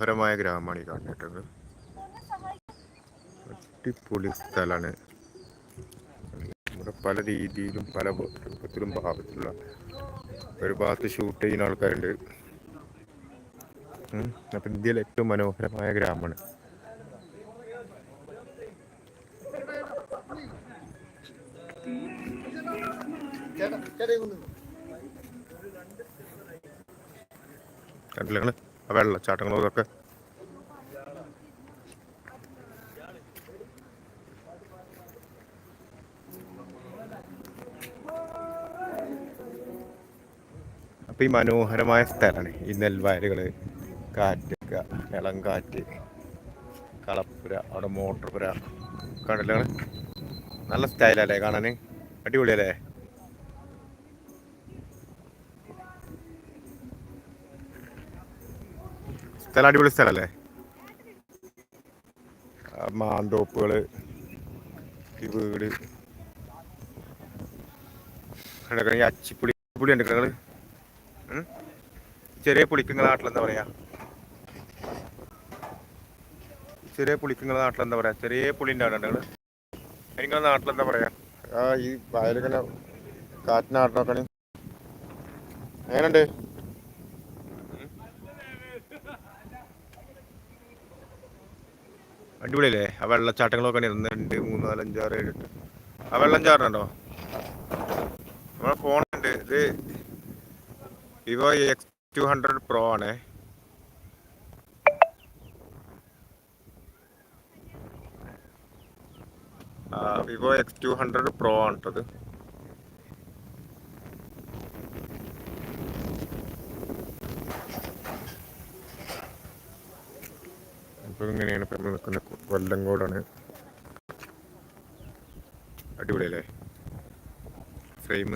മനോഹരമായ ഗ്രാമമാണ് ഈ കാണുന്നത്. അടിപൊളി സ്ഥലമാണ് ഇവിടെ പല രീതിയിലും പല രൂപത്തിലും ഭാവത്തിലുള്ള ഒരു ഭാഗത്ത് ഷൂട്ട് ചെയ്യുന്ന ആൾക്കാരുണ്ട്. അപ്പം ഇന്ത്യയിലെ ഏറ്റവും മനോഹരമായ ഗ്രാമമാണ്. കണ്ടില്ലേ വെള്ളച്ചാട്ടങ്ങളും ഇതൊക്കെ അപ്പൊ ഈ മനോഹരമായ സ്ഥലമാണ് ഈ നെൽവയലുകൾ കാറ്റൊക്കെ ഇളം കാറ്റ് കളപ്പുര അവിടെ മോട്ടർപുര കടലുകൾ നല്ല സ്റ്റൈലല്ലേ കാണാന്? അടിപൊളിയല്ലേ? സ്ഥലം അടിപൊളി മാന്തോപ്പുകൾ ഈ വീട്. ഈ അച്ചിപ്പുളി പുളി ഉണ്ട് നിങ്ങൾ? ചെറിയ പുളിക്ക് നാട്ടിലെന്താ പറയാ? ചെറിയ പുളിക്ക് നാട്ടിലെന്താ പറയാ? ചെറിയ പുളി നിങ്ങൾ? നിങ്ങളെ നാട്ടിലെന്താ പറയാ? ആ ഈ വയലിങ്ങനെ കാറ്റിനാട്ടിനൊക്കെ എങ്ങനെയുണ്ട്? അടിപൊളിയല്ലേ? ആ വെള്ളച്ചാട്ടങ്ങളൊക്കെ. ഒന്ന് രണ്ട് മൂന്ന് നാല് അഞ്ചാറ് ഏഴ് എട്ട്. ആ വെള്ളം ചാറുണ്ടോ നമ്മളെ ഫോണുണ്ട് ഇത് Vivo X two hundred Pro ആണ്. Vivo X two hundred Pro ആണ് കേട്ടത് ഇപ്പൊ ഇങ്ങനെയാണ് ഇപ്പൊ നമ്മൾ നിൽക്കുന്ന കൊല്ലങ്കോടാണ് അടിപൊളിയല്ലേ? ഫ്രെയിം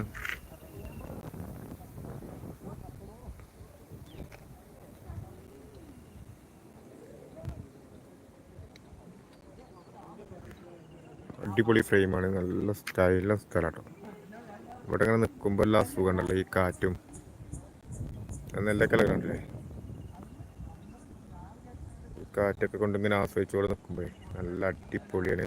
അടിപൊളി ഫ്രെയിമാണ്. നല്ല സ്റ്റൈലുള്ള സ്ഥലമാണ് ഇവിടെ ഇങ്ങനെ നിൽക്കുമ്പോൾ എല്ലാം സുഖമുണ്ടല്ലോ ഈ കാറ്റും. നല്ല കലകളുണ്ടല്ലേ കാറ്റൊക്കെ കൊണ്ട് ഇങ്ങനെ ആസ്വദിച്ചുകൊണ്ട് നിൽക്കുമ്പോഴേ നല്ല അടിപൊളിയാണ്.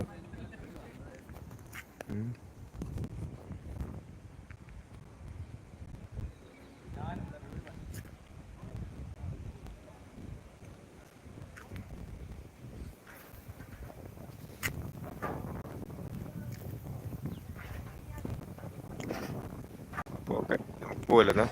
എന്നാ?